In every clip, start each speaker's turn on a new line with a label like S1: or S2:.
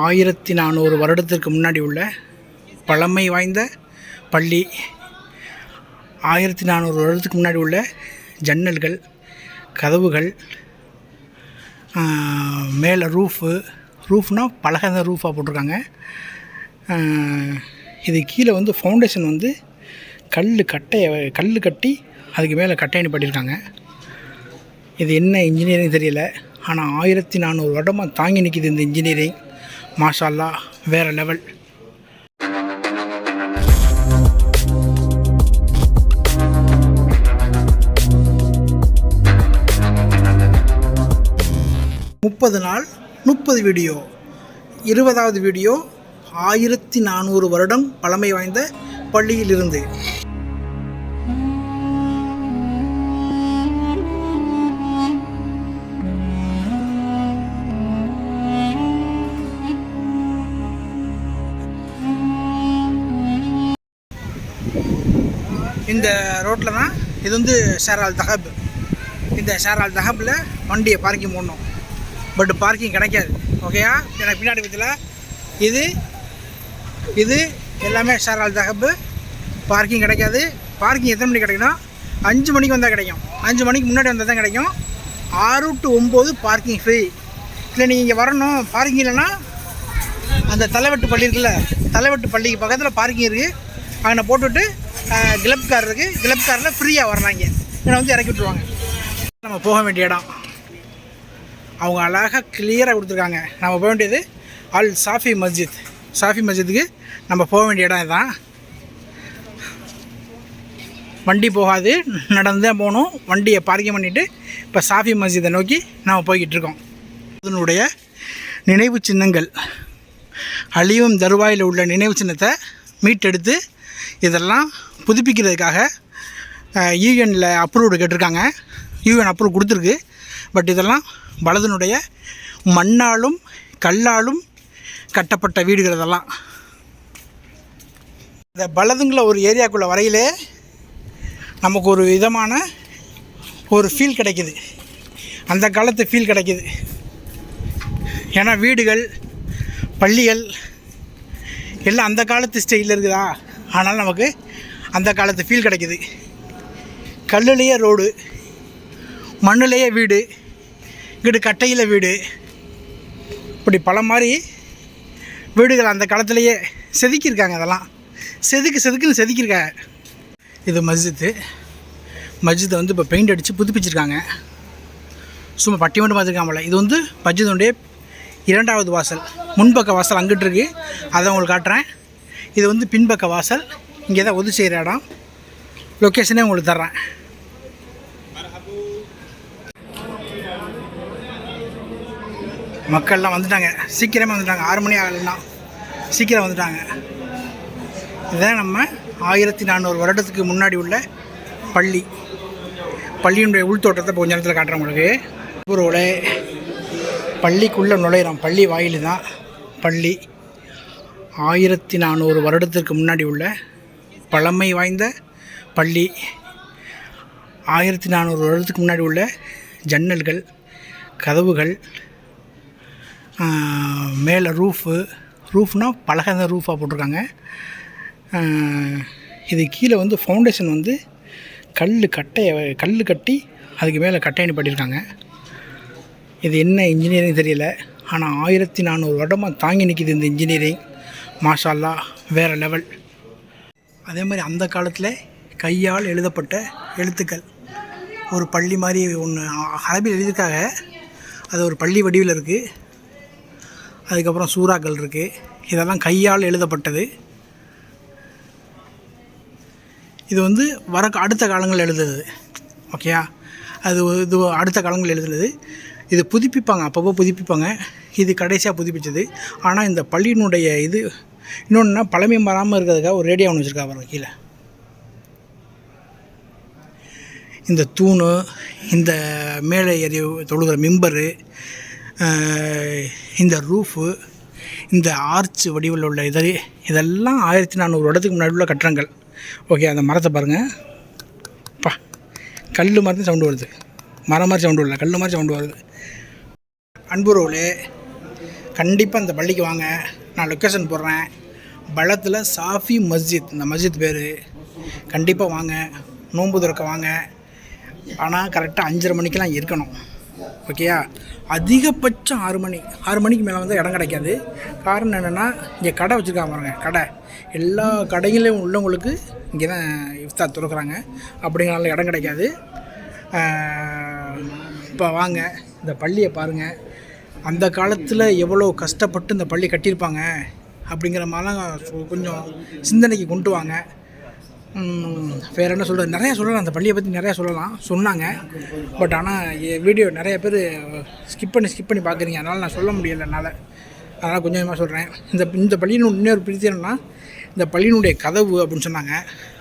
S1: ஆயிரத்தி நானூறு வருடத்திற்கு முன்னாடி உள்ள பழமை வாய்ந்த பள்ளி. ஆயிரத்தி நானூறு வருடத்துக்கு முன்னாடி உள்ள ஜன்னல்கள் கதவுகள் மேலே ரூஃபு. ரூஃப்னால் பலகை ரூஃபாக போட்டிருக்காங்க. இது கீழே வந்து ஃபவுண்டேஷன் வந்து கல் கட்டையை கல் கட்டி அதுக்கு மேலே கட்டையணி பண்ணியிருக்காங்க. இது என்ன இன்ஜினியரிங் தெரியல. ஆனால் ஆயிரத்தி நானூறு வருடமாக தாங்கி நிற்கிது இந்த இன்ஜினியரிங். மாஷால்லா வேறு லெவல் முப்பது நாள் முப்பது வீடியோ இருபதாவது வீடியோ ஆயிரத்தி நானூறு வருடம் பழமை வாய்ந்த பள்ளியிலிருந்து. இந்த ரோட்டில் தான் இது வந்து ஷேரால் தஹப். இந்த ஷேரால் தஹப்பில் வண்டியை பார்க்கிங் போடணும். பட் பார்க்கிங் கிடைக்காது. ஓகேயா எனக்கு பின்னாடி பற்றியில் இது இது எல்லாமே ஷேரால் தஹப்பு பார்க்கிங் கிடைக்காது. பார்க்கிங் எத்தனை மணிக்கு கிடைக்குன்னா அஞ்சு மணிக்கு வந்தால் கிடைக்கும். அஞ்சு மணிக்கு முன்னாடி வந்தால் தான் கிடைக்கும். ஆறு டு ஒம்பது பார்க்கிங் ஃப்ரீ இல்லை நீங்கள் இங்கே வரணும். பார்க்கிங் இல்லைன்னா அந்த தலைவெட்டு பள்ளி இருக்குல்ல தலைவெட்டு பள்ளிக்கு பக்கத்தில் பார்க்கிங் இருக்குது அங்கே போட்டுவிட்டு கிளப் கார் இருக்குது கிளப் காரில் ஃப்ரீயாக வர்றாங்க. இங்கே வந்து இறக்கி விட்ருவாங்க நம்ம போக வேண்டிய இடம். அவங்க அழகாக கிளியராக கொடுத்துருக்காங்க. நம்ம போக வேண்டியது அல் சாஃபி மஸ்ஜித். சாஃபி மஸ்ஜித்துக்கு நம்ம போக வேண்டிய இடம் இதுதான். வண்டி போகாது. நடந்து தான் போகணும். வண்டியை பார்க்கிங் பண்ணிவிட்டு இப்போ சாஃபி மஸ்ஜிதை நோக்கி நாம் போய்கிட்டு இருக்கோம். அதனுடைய நினைவு சின்னங்கள். அழியும் தருவாயில் உள்ள நினைவு சின்னத்தை மீட்டெடுத்து இதெல்லாம் புதுப்பிக்கிறதுக்காக யூஎனில் அப்ரூவ்டு கேட்டிருக்காங்க. யூஎன் அப்ரூவ் கொடுத்துருக்கு. பட் இதெல்லாம் பலதனுடைய மண்ணாலும் கல்லாலும் கட்டப்பட்ட வீடுகள் இதெல்லாம். இந்த பலதுங்கிற ஒரு ஏரியாக்குள்ளே வரையிலே நமக்கு ஒரு விதமான ஒரு ஃபீல் கிடைக்குது. அந்த காலத்து ஃபீல் கிடைக்குது. ஏன்னா வீடுகள் பள்ளிகள் எல்லாம் அந்த காலத்து ஸ்டைலில் இருக்குதா? ஆனால் நமக்கு அந்த காலத்து ஃபீல் கிடைக்குது. கல்லுலேயே ரோடு மண்ணுலேயே வீடு இங்கிட்டு கட்டையில் வீடு. இப்படி பல மாதிரி வீடுகள் அந்த காலத்துலேயே செதுக்கியிருக்காங்க அதெல்லாம். செதுக்கு செதுக்குன்னு செதுக்கியிருக்காங்க. இது மஸ்ஜித்து. மஸ்ஜித்தை வந்து இப்போ பெயிண்ட் அடித்து புதுப்பிச்சிருக்காங்க. சும்மா பட்டி மட்டும் பார்த்துருக்காமல இது வந்து மஸ்ஜிதுடைய இரண்டாவது வாசல். முன்பக்க வாசல் அங்கிட்டு இருக்கு. அதை உங்களுக்கு காட்டுறேன். இது வந்து பின்பக்க வாசல். இங்கே தான் ஒது செய்கிற இடம். லொக்கேஷனே உங்களுக்கு தர்றேன். மக்கள்லாம் வந்துட்டாங்க. சீக்கிரமே வந்துட்டாங்க. ஆறு மணி ஆகலைன்னா சீக்கிரம் வந்துட்டாங்க. இதுதான் நம்ம ஆயிரத்தி நானூறு வருடத்துக்கு முன்னாடி உள்ள பள்ளி. பள்ளியினுடைய உள்தோட்டத்தை கொஞ்ச நேரத்தில் காட்டுறேன் உங்களுக்கு. ஊரோட பள்ளிக்குள்ளே நுழையிறோம். பள்ளி வாயில் தான் பள்ளி. ஆயிரத்தி நானூறு வருடத்திற்கு முன்னாடி உள்ள பழமை வாய்ந்த பள்ளி. ஆயிரத்தி நானூறு வருடத்துக்கு முன்னாடி உள்ள ஜன்னல்கள் கதவுகள் மேலே ரூஃபு. ரூஃப்னால் பலகை ரூஃபாக போட்டிருக்காங்க. இது கீழே வந்து ஃபவுண்டேஷன் வந்து கல் கட்டையை கல் கட்டி அதுக்கு மேலே கட்டையணி பண்ணியிருக்காங்க. இது என்ன இன்ஜினியரிங் தெரியல. ஆனால் ஆயிரத்தி நானூறு வருடமாக தாங்கி நிற்கிது இந்த இன்ஜினியரிங். மாஷால்லா வேறு லெவல். அதே மாதிரி அந்த காலத்தில் கையால் எழுதப்பட்ட எழுத்துக்கள். ஒரு பள்ளி மாதிரி ஒன்று அரபியில் எழுதியிருக்காங்க. அது ஒரு பள்ளி வடிவில் இருக்குது அதுக்கப்புறம் சூறாக்கள் இருக்குது இதெல்லாம் கையால் எழுதப்பட்டது. இது வந்து வர அடுத்த காலங்களில் எழுதுனது ஓகேயா? அது இது அடுத்த காலங்களில் எழுதுனது இது புதுப்பிப்பாங்க அப்பப்போ புதுப்பிப்பாங்க. இது கடைசியாக புதுப்பிச்சது. ஆனால் இந்த பள்ளியினுடைய இது இன்னொன்றுனா பழமை மாறாமல் இருக்கிறதுக்காக ஒரு ரேடியோ ஒன்று வச்சுருக்கா பாருங்க கீழே. இந்த தூணு இந்த மேலே ஏறி தொழுகிற மிம்பரு இந்த ரூஃபு இந்த ஆர்ச் வடிவில் உள்ள இது இதெல்லாம் ஆயிரத்தி நானூறு வருடத்துக்கு முன்னாடி உள்ள கட்டடங்கள். ஓகே அந்த மரத்தை பாருங்கள் பா கல் மாதிரி சவுண்டு வருது. மரம் மாதிரி சவுண்டு வரல கல் மாதிரி சவுண்டு வருது. அன்புறவுலே கண்டிப்பாக இந்த பள்ளிக்கு வாங்க. நான் லொக்கேஷன் போடுறேன். பலத்தில் சாஃபி மஸ்ஜித் இந்த மஸ்ஜித் பேர். கண்டிப்பாக வாங்க நோன்பு துறக்க வாங்க. ஆனால் கரெக்டாக அஞ்சரை மணிக்கெலாம் இருக்கணும். ஓகேயா அதிகபட்சம் ஆறு மணி. ஆறு மணிக்கு மேலே வந்து இடம் கிடைக்காது. காரணம் என்னென்னா இங்கே கடை வச்சுருக்காங்க பாருங்க கடை. எல்லா கடையிலையும் உள்ளவங்களுக்கு இங்கே தான் இஃப்தார் துறக்கிறாங்க. அப்படிங்கிறனால இடம் கிடைக்காது. இப்போ வாங்க இந்த பள்ளியை பாருங்கள் அந்த காலத்தில் எவ்வளோ கஷ்டப்பட்டு இந்த பள்ளி கட்டியிருப்பாங்க? அப்படிங்கிற மாதிரிலாம் கொஞ்சம் சிந்தனைக்கு கொண்டு வாங்க. வேறு என்ன சொல்கிறது நிறையா சொல்லலாம். அந்த பள்ளியை பற்றி நிறையா சொல்லலாம். சொன்னாங்க. பட் ஆனால் வீடியோ நிறைய பேர் ஸ்கிப் பண்ணி ஸ்கிப் பண்ணி பார்க்குறீங்க அதனால் நான் சொல்ல முடியல என்னால். அதனால் கொஞ்சம் கொஞ்சமாக சொல்கிறேன் இந்த இந்த பள்ளியின் இன்னொரு பிரித்தி என்னன்னா இந்த பள்ளியினுடைய கதவு அப்படின்னு சொன்னாங்க.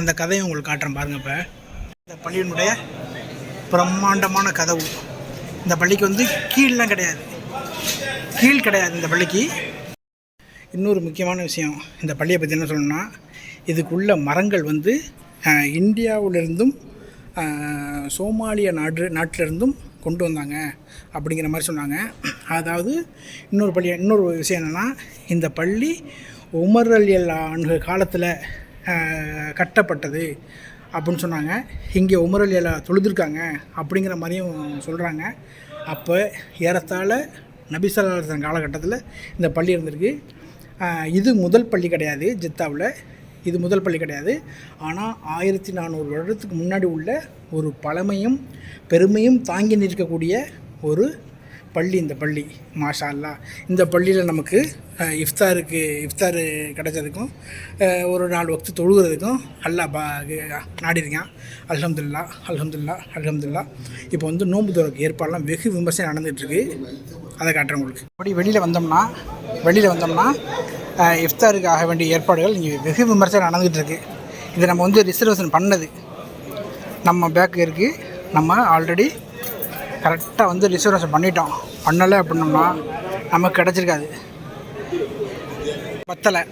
S1: அந்த கதையை உங்களுக்கு காட்டுறேன் பாருங்கள் இப்போ. இந்த பள்ளியினுடைய பிரம்மாண்டமான கதவு. இந்த பள்ளிக்கு வந்து கீழ்லாம் கிடையாது. கீழ் கிடையாது இந்த பள்ளிக்கு. இன்னொரு முக்கியமான விஷயம் இந்த பள்ளியை பற்றி என்ன சொல்லணும்னா இதுக்குள்ள மரங்கள் வந்து இந்தியாவிலிருந்தும் சோமாலிய நாடு நாட்டிலிருந்தும் கொண்டு வந்தாங்க அப்படிங்கிற மாதிரி சொன்னாங்க. அதாவது இன்னொரு பள்ளி இன்னொரு விஷயம் என்னென்னா இந்த பள்ளி உமர் அலி அல்லாஹ் காலத்தில் கட்டப்பட்டது அப்படின்னு சொன்னாங்க. இங்கே உமரல் அலி தொழுதுருக்காங்க அப்படிங்கிற மாதிரியும் சொல்கிறாங்க அப்போ ஏறத்தாழ நபிசல்லாசன் காலகட்டத்தில் இந்த பள்ளி இருந்திருக்கு. இது முதல் பள்ளி கிடையாது ஜித்தாவில். இது முதல் பள்ளி கிடையாது. ஆனால் ஆயிரத்தி நானூறு வருடத்துக்கு முன்னாடி உள்ள ஒரு பழமையும் பெருமையும் தாங்கி நிற்கக்கூடிய ஒரு பள்ளி இந்த பள்ளி. மாஷா அல்லா இந்த பள்ளியில் நமக்கு இஃப்தாருக்கு இஃப்தார் கிடைச்சதுக்கும் ஒரு நாலு வக்து தொழுகிறதுக்கும் அல்லாஹ் பா நாடிருக்கான் அல்ஹம்துல்லா அல்ஹம்துல்லா அல்ஹம்துல்லா. இப்போ வந்து நோன்பு துறக்கு ஏற்பாடெலாம் வெகு விமர்சனம் நடந்துகிட்ருக்கு. அதை காட்டுறேன் உங்களுக்கு. அப்படி வெளியில் வந்தோம்னா வெளியில் வந்தோம்னா இஃப்தாருக்கு ஆக வேண்டிய ஏற்பாடுகள் இங்கே வெகு விமர்சனம் நடந்துகிட்டு இருக்குது இது நம்ம வந்து ரிசர்வேஷன் பண்ணது. நம்ம பேக்கு இருக்குது நம்ம ஆல்ரெடி கரெக்டாக வந்து ரிசர்வேஷன் பண்ணிட்டோம். பண்ணலை அப்படின்னோம்னா நமக்கு கிடச்சிருக்காது. பத்தலை.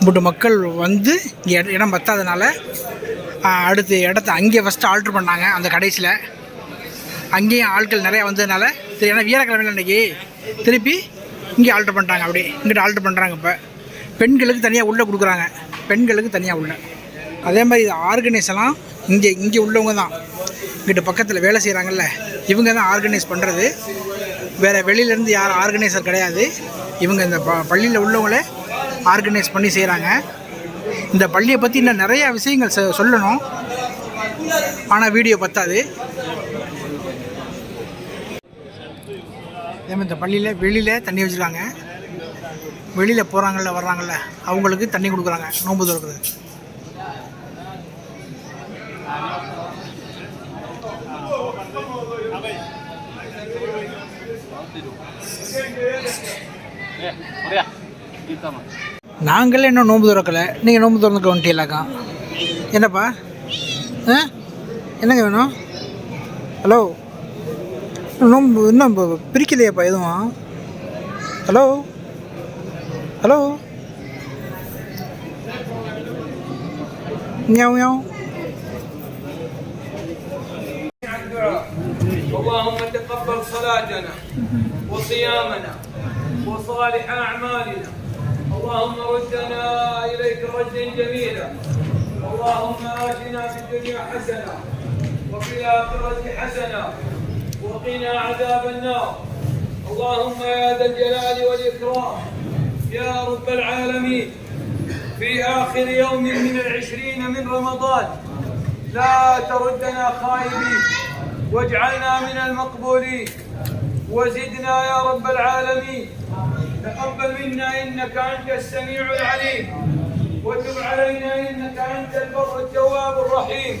S1: இப்படி மக்கள் வந்து இங்கே இட- இடம் பத்தாதனால அடுத்து இடத்த அங்கேயே ஃபஸ்ட்டு ஆல்ட்ரு பண்ணாங்க அந்த கடைசியில். அங்கேயும் ஆட்கள் நிறையா வந்ததுனால சரி ஏன்னா வீரக்கிழமையில் இன்றைக்கி திருப்பி இங்கே ஆல்ட்ரு பண்ணுறாங்க அப்படி இங்கிட்ட ஆல்ட்ரு பண்ணுறாங்க இப்போ. பெண்களுக்கு தனியாக உள்ளே கொடுக்குறாங்க. பெண்களுக்கு தனியாக உள்ள. அதே மாதிரி இது ஆர்கனைஸெல்லாம் இங்கே இங்கே உள்ளவங்க தான். இங்கிட்ட பக்கத்தில் வேலை செய்கிறாங்கல்ல இவங்க தான் ஆர்கனைஸ் பண்ணுறது வேறு வெளியிலேருந்து யாரும் ஆர்கனைசர் கிடையாது. இவங்க இந்த ப பள்ளியில் உள்ளவங்களே ஆர்கனைஸ் பண்ணி செய்கிறாங்க இந்த பள்ளியை பற்றி இன்னும் நிறையா விஷயங்கள் சொ- சொல்லணும். ஆனால் வீடியோ பற்றாது அதே மாதிரி இந்த பள்ளியில் வெளியில் தண்ணி வச்சுருக்காங்க. வெளியில் போகிறாங்கள வர்றாங்கல்ல அவங்களுக்கு தண்ணி கொடுக்குறாங்க. நோன்பு திறக்கிறது. நாங்களே இன்னும் நோன்பு திறக்கலை. நீங்கள் நோன்பு திறந்துக்க வந்துட்டீங்களாக்கா என்னப்பா? ஆ? என்னங்க வேணும்? ஹலோ? நோன்பு இன்னும் இப்போ பிரிக்கலையாப்பா எதுவும் ஹலோ ஹலோ மியாவ் மியாவ்
S2: اللهم تقبل صلاتنا وصيامنا وصالح أعمالنا اللهم ردنا إليك ردا جميلا اللهم آتنا في الدنيا حسنة وفي الآخرة حسنة وقنا عذاب النار. اللهم يا ذا الجلال والإكرام يا رب العالمين في آخر يوم من العشرين من رمضان لا تردنا خائبين واجعلنا من المقبولين. وزدنا يا رب العالمين. تقبل منا إنك أنت السميع العليم وتب علينا إنك أنت البر التواب الرحيم.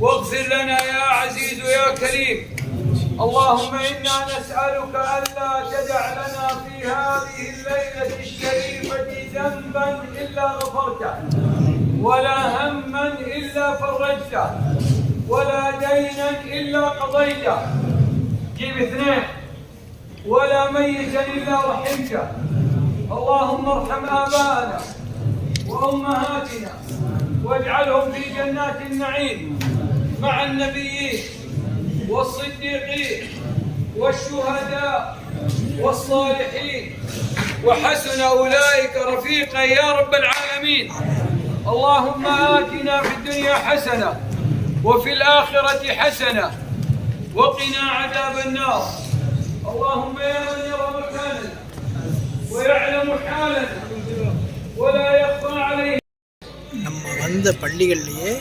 S2: واغفر لنا يا عزيز يا كريم. اللهم إنا نسألك ألا تدع لنا في هذه الليلة الشريفة ذنبا إلا غفرته ولا هما إلا فرجته ولا دينا إلا قضيته. جيب اثنين ولا ميتا إلا رحمته. اللهم ارحم آباءنا وأمهاتنا واجعلهم في جنات النعيم مع النبيين. والصديقين والشهداء والصالحين وحسن أولئك رفيقا يا رب العالمين اللهم آتنا في الدنيا حسنة وفي الآخرة حسنة وقنا عذاب النار اللهم يا من يرى مكاننا ويعلم حالنا ولا يخفى عليه
S1: நம்ம வந்த பள்ளிகள்லையே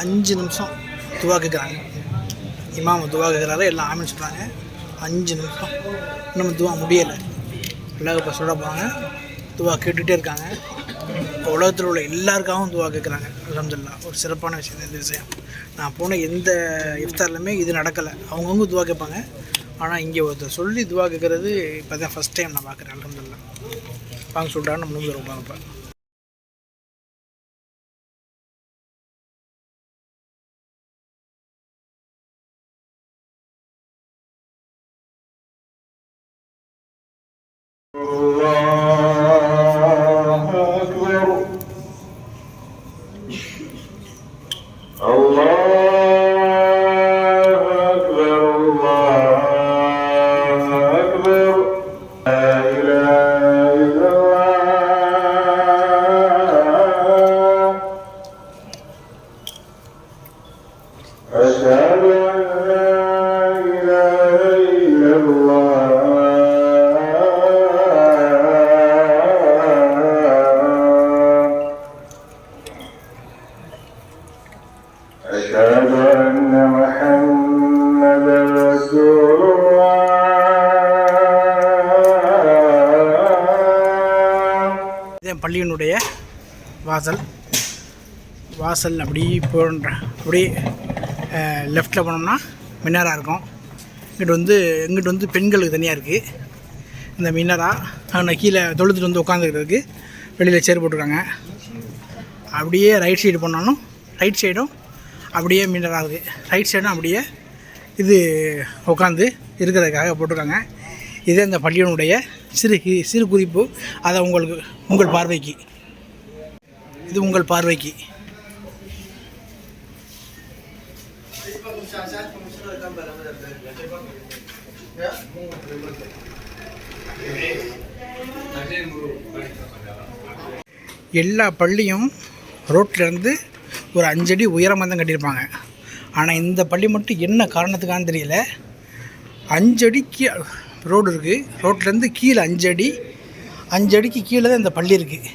S1: அஞ்சு நிமிஷம் துவா கேட்குறாங்க இமாம் துவா கேட்குறாரு எல்லாம் ஆமின்னு சொல்கிறாங்க அஞ்சு நிமிஷம். இன்னும் துவா முடியலை. எல்லா இப்போ சொல்ல போகிறாங்க துவா கேட்டுகிட்டே இருக்காங்க. உலகத்தில் உள்ள எல்லாருக்காகவும் துவா கேட்குறாங்க அலமதுல்லா ஒரு சிறப்பான விஷயம் இந்த விஷயம். நான் போன எந்த இஃப்தார்லையுமே இது நடக்கலை. அவங்கவுங்க துவா கேட்பாங்க. ஆனால் இங்கே ஒருத்தர் சொல்லி துவா கேட்குறது இப்போ தான் ஃபஸ்ட் டைம் நான் பார்க்குறேன் அலமதுல்லா வாங்க சொல்கிறான்னு நம்ம நூறு இப்போ வாசல் அப்படி போன்ற அப்படி லெஃப்டில் போனோம்னா மினாரா இருக்கும். இங்கிட்டு வந்து இங்கிட்டு வந்து பெண்களுக்கு தனியாக இருக்குது இந்த மினாரா அங்கே கீழே தொழுதுட்டு வந்து உட்காந்துக்கிறதுக்கு வெளியில் சேர் போட்டிருக்காங்க. அப்படியே ரைட் சைடு போனாலும் ரைட் சைடும் அப்படியே மின்னராக இருக்குது ரைட் சைடும் அப்படியே இது உட்காந்து இருக்கிறதுக்காக போட்டிருக்காங்க. இதே இந்த பள்ளியினுடைய சிறு சிறு குறிப்பு அதை உங்களுக்கு உங்கள் பார்வைக்கு. இது உங்கள் பார்வைக்கு. எல்லா பள்ளியும் ரோட்லேருந்து ஒரு அஞ்சடி உயரமாக தான் கட்டியிருப்பாங்க. ஆனால் இந்த பள்ளி மட்டும் என்ன காரணத்துக்கானு தெரியல. அஞ்சடிக்கு ரோடு இருக்குது ரோட்லேருந்து கீழே அஞ்சடி அஞ்சடிக்கு கீழே தான் இந்த பள்ளி இருக்குது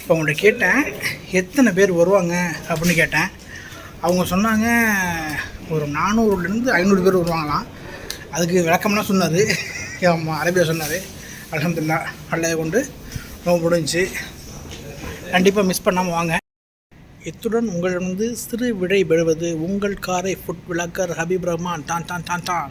S1: இப்போ உங்கள்கிட்ட கேட்டேன் எத்தனை பேர் வருவாங்க அப்படின்னு கேட்டேன். அவங்க சொன்னாங்க ஒரு நானூறுலேருந்து ஐநூறு பேர் வருவாங்களாம். அதுக்கு விளக்கம்லாம் சொன்னார். ஆமாம் அரேபியா சொன்னார். அலமதுல்லா அல்லதை கொண்டு ரொம்ப முடிஞ்சு. கண்டிப்பாக மிஸ் பண்ணாமல் வாங்க. இத்துடன் உங்களிடமிருந்து சிறு விடை பெறுவது உங்கள் காரை ஃபுட் விளக்கர் ஹபீப் ரஹ்மான். தான் தான் தான் தான்